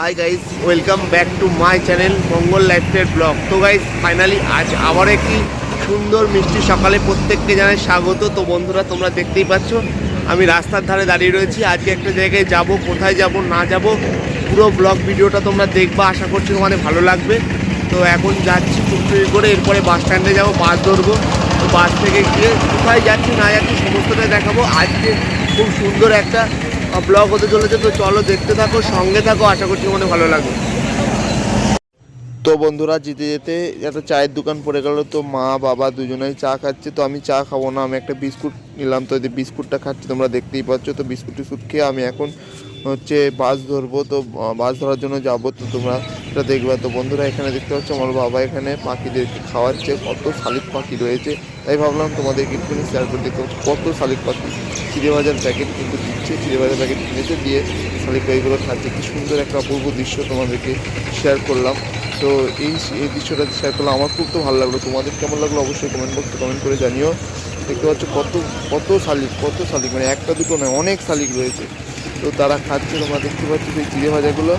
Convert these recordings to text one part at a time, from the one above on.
Hi guys welcome back to my channel Mangal লাইফের blog তো guys finally আজ আবার একটি সুন্দর মিষ্টি সকালে প্রত্যেককে জানাই স্বাগত। তো বন্ধুরা, তোমরা দেখতেই পাচ্ছ, আমি রাস্তার ধারে দাঁড়িয়ে রয়েছি। আজকে একটা জায়গায় যাব, কোথায় যাব, না যাব, পুরো ব্লগ ভিডিওটা তোমরা দেখবা। আশা করছি তোমাদের ভালো লাগবে। তো এখন যাচ্ছি টুকটুকি করে, এরপরে বাস স্ট্যান্ডে যাব বাস ধরবো। তো বাস থেকে গিয়ে কোথায় যাচ্ছি, না যাচ্ছি, সমস্তটা দেখাবো। আজকে খুব সুন্দর একটা ব্লগ হতে চলেছে। তো চলো দেখতে থাকো, সঙ্গে থাকো, আশা করছি তোমাদের ভালো লাগবে। তো বন্ধুরা, যেতে যেতে একটা চায়ের দোকান পড়ে গেল। তো মা, বাবা দুজনেই চা খাচ্ছে। তো আমি চা খাব না, আমি একটা বিস্কুট নিলাম। তো এই বিস্কুটটা খাচ্ছি, তোমরা দেখতেই পাচ্ছ। তো বিস্কুট টিস্কুট খেয়ে আমি এখন হচ্ছে বাস ধরবো। তো বাস ধরার জন্য যাব। তো তোমরা এটা দেখবে। তো বন্ধুরা, এখানে দেখতে পাচ্ছ, আমার বাবা এখানে পাখিদেরকে খাওয়াচ্ছে। কত শালিক পাখি রয়েছে। তাই ভাবলাম তোমাদেরকে একটুখানি শেয়ার করে দেখতে কত শালিক পাখি? চিড়ে ভাজার প্যাকেট কিন্তু দিচ্ছে চিড়ে ভাজার প্যাকেট কিনেছে, দিয়ে শালিক পাখিগুলো খাচ্ছে। কি সুন্দর একটা অপূর্ব দৃশ্য তোমাদেরকে শেয়ার করলাম। তো এই এই দৃশ্যটা শেয়ার করলাম আমার খুব তো ভালো লাগল। তোমাদের কেমন লাগল অবশ্যই কমেন্ট বক্সে কমেন্ট করে জানিও। দেখতে পাচ্ছ কত কত শালিক কত শালিক। মানে একটা দুটো নয়, অনেক শালিক রয়েছে। তো তারা খাচ্ছে, তোমরা দেখতে পাচ্ছ সেই চিড়ে ভাজাগুলো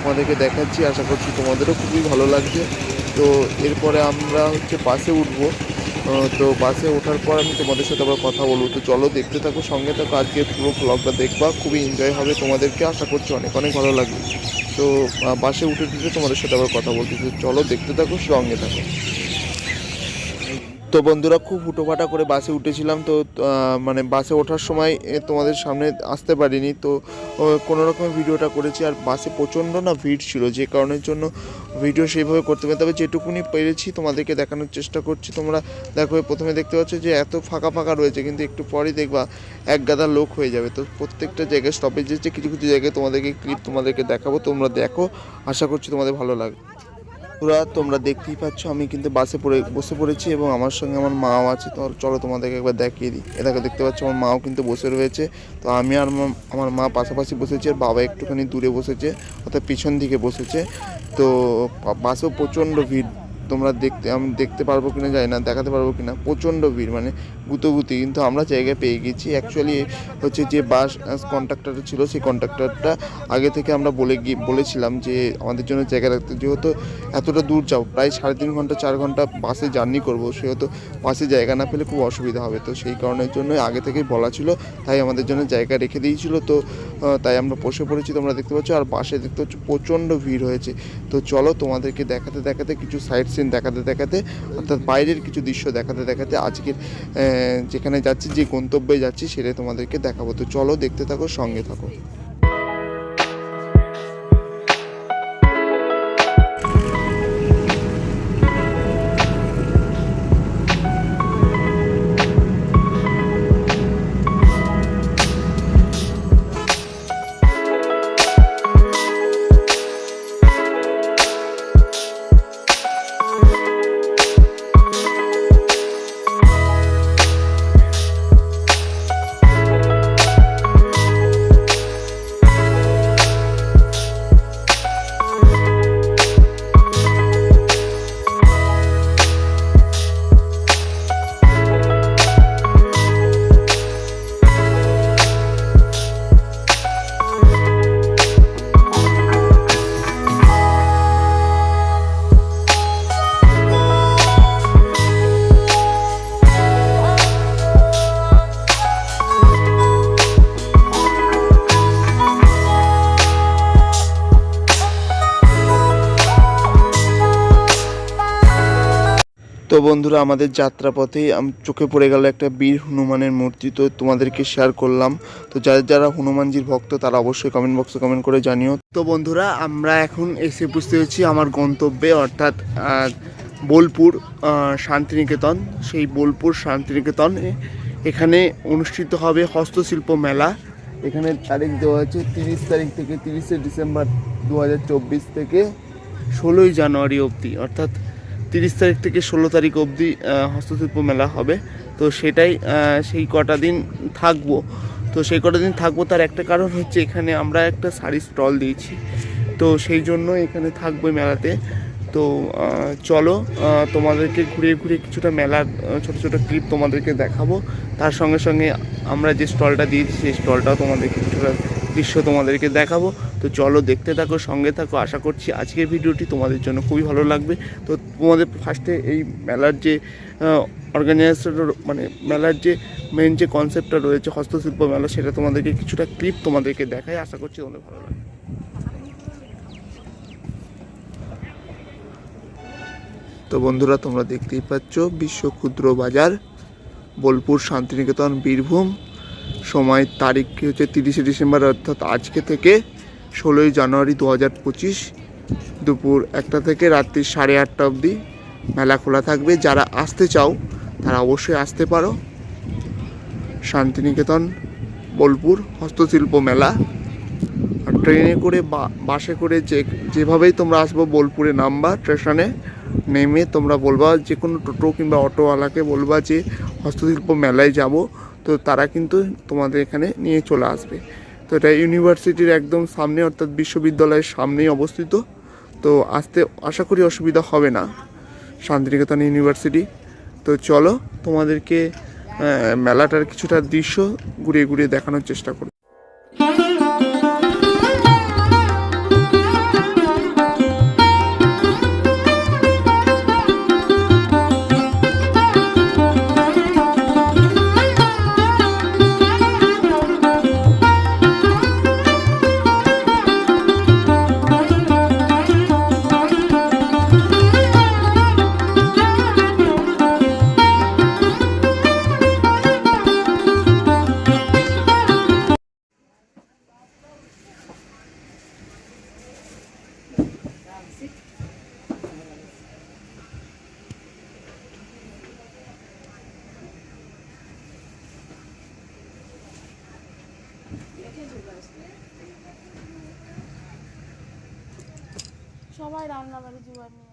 তোমাদেরকে দেখাচ্ছি। আশা করছি তোমাদেরও খুবই ভালো লাগছে। তো এরপরে আমরা হচ্ছে বাসে উঠবো। তো বাসে ওঠার পর আমি তোমাদের সাথে আবার কথা বলব। তো চলো, দেখতে থাকো, সঙ্গে থাকো, আজকে পুরো ব্লগটা দেখবা। খুবই এনজয় হবে তোমাদেরকে, আশা করছি অনেক অনেক ভালো লাগবে। তো বাসে উঠে উঠে তোমাদের সাথে আবার কথা বলতে। চলো, দেখতে থাকো, সঙ্গে থাকো। তো বন্ধুরা খুব হুটোপাটা করে বাসে উঠেছিলাম তো মানে বাসে ওঠার সময় তোমাদের সামনে আসতে পারিনি। তো কোনো রকম ভিডিওটা করেছি আর বাসে প্রচণ্ড না ভিড় ছিল, যে কারণের জন্য ভিডিও সেইভাবে করতে পারি তবে যেটুকুনি পেরেছি তোমাদেরকে দেখানোর চেষ্টা করছি। তোমরা দেখো, প্রথমে দেখতে পাচ্ছ যে এত ফাঁকা ফাঁকা রয়েছে, কিন্তু একটু পরেই দেখবা এক গাদা লোক হয়ে যাবে। তো প্রত্যেকটা জায়গায় স্টপেজ যে কিছু কিছু জায়গায় তোমাদেরকে ক্লিপ তোমাদেরকে দেখাবো, তোমরা দেখো। আশা করছি তোমাদের ভালো লাগবে। পুরা তোমরা দেখতেই পাচ্ছ, আমি কিন্তু বাসে পড়ে, বসে পড়েছি এবং আমার সঙ্গে আমার মাও আছে। তো চলো তোমাদেরকে একবার দেখিয়ে দিই। এটাকে দেখতে পাচ্ছ আমার মাও কিন্তু বসে রয়েছে। তো আমি আর আমার মা পাশাপাশি বসেছে আর বাবা একটুখানি দূরে বসেছে, অর্থাৎ পিছন দিকে বসেছে। তো বাসেও প্রচণ্ড ভিড়। তোমরা দেখতে, আমি দেখতে পারব কিনা জানি না, দেখাতে পারব কিনা, প্রচণ্ড ভিড় মানে গুতোগুতি, কিন্তু আমরা জায়গা পেয়ে গেছি। অ্যাকচুয়ালি হচ্ছে যে বাস কন্ট্রাক্টরটা ছিল, সেই কন্ট্রাক্টরটা আগে থেকে আমরা বলে গিয়ে বলেছিলাম যে আমাদের জন্য জায়গা রাখতে, যেহেতু এতটা দূর যাও, প্রায় সাড়ে তিন ঘণ্টা, চার ঘণ্টা বাসে জার্নি করব, সেহেতু বাসে জায়গা না পেলে খুব অসুবিধা হবে। তো সেই কারণের জন্য আগে থেকেই বলা ছিল, তাই আমাদের জন্য জায়গা রেখে দিয়েছিল। তো তাই আমরা বসে পড়েছি, তোমরা দেখতে পাচ্ছ, আর বাসে দেখতে পাচ্ছ প্রচণ্ড ভিড় হয়েছে। তো চলো তোমাদেরকে দেখাতে দেখাতে কিছু সাইড সিন দেখাতে দেখাতে, অর্থাৎ বাইরের কিছু দৃশ্য দেখাতে দেখাতে আজকের যেখানে যাচ্ছি, যে গন্তব্যে যাচ্ছি, সেটাই তোমাদেরকে দেখাবো। তো চলো দেখতে থাকো, সঙ্গে থাকো। তো বন্ধুরা, আমাদের যাত্রাপথে চোখে পড়ে গেল একটা বীর হনুমানের মূর্তি, তো তোমাদেরকে শেয়ার করলাম। তো যারা যারা হনুমানজির ভক্ত, তারা অবশ্যই কমেন্ট বক্সে কমেন্ট করে জানিও। তো বন্ধুরা, আমরা এখন এসে উপস্থিত হচ্ছি আমার গন্তব্যে, অর্থাৎ বোলপুর শান্তিনিকেতন। সেই বোলপুর শান্তিনিকেতন এখানে অনুষ্ঠিত হবে হস্তশিল্প মেলা। এখানে তারিখ দেওয়া আছে তিরিশ তারিখ থেকে তিরিশে ডিসেম্বর দু হাজার চব্বিশ থেকে ষোলোই জানুয়ারি অবধি, অর্থাৎ তিরিশ তারিখ থেকে ষোলো তারিখ অবধি হস্তশিল্প মেলা হবে। তো সেটাই সেই কটা দিন থাকব। তো সেই কটা দিন থাকব, তার একটা কারণ হচ্ছে এখানে আমরা একটা শাড়ি স্টল দিয়েছি। তো সেই জন্য এখানে থাকব মেলাতে। তো চলো তোমাদেরকে ঘুরিয়ে ঘুরিয়ে কিছুটা মেলার ছোট ছোট ক্লিপ তোমাদেরকে দেখাবো। তার সঙ্গে সঙ্গে আমরা যে স্টলটা দিয়েছি, সেই স্টলটাও তোমাদেরকে কিছুটা দৃশ্য তোমাদেরকে দেখাবো। তো চলো দেখতে থাকো, সঙ্গে থাকো। আশা করছি আজকের ভিডিওটি তোমাদের জন্য খুবই ভালো লাগবে। তো তোমাদের ফার্স্টে এই মেলার যে অর্গানাইজেশন মানে মেলার যে মেন যে কনসেপ্টটা রয়েছে, হস্তশিল্প মেলা, সেটা তোমাদেরকে কিছুটা ক্লিপ তোমাদেরকে দেখাই। আশা করছি তোমাদের ভালো লাগবে। তো বন্ধুরা, তোমরা দেখতেই পাচ্ছ বিশ্ব ক্ষুদ্র বাজার, বোলপুর শান্তিনিকেতন, বীরভূম। সময় তারিখ হচ্ছে? তিরিশে ডিসেম্বর, অর্থাৎ আজকে থেকে ষোলোই জানুয়ারি দু হাজার পঁচিশ দুপুর একটা থেকে রাত্রি সাড়ে আটটা অবধি মেলা খোলা থাকবে। যারা আসতে চাও, তারা অবশ্যই আসতে পারো। শান্তিনিকেতন, বোলপুর, হস্তশিল্প মেলা। আর ট্রেনে করে বা, বাসে করে যে, যেভাবেই তোমরা আসব, বোলপুরে নামবা, স্টেশনে নেমে তোমরা বলবা যে কোনো টোটো কিংবা অটোওয়ালাকে বলবা যে, হস্তশিল্প মেলায় যাব। তো তারা কিন্তু তোমাদের এখানে নিয়ে চলে আসবে। এটা ইউনিভার্সিটির একদম সামনে, অর্থাৎ বিশ্ববিদ্যালয়ের সামনেই অবস্থিত। তো আসতে আশা করি অসুবিধা হবে না, শান্তিনিকেতন ইউনিভার্সিটি। তো চলো তোমাদেরকে মেলাটার কিছুটা দৃশ্য ঘুরিয়ে ঘুরিয়ে দেখানোর চেষ্টা করব সবাই রান্না বাড়ি জোগাড় নিয়ে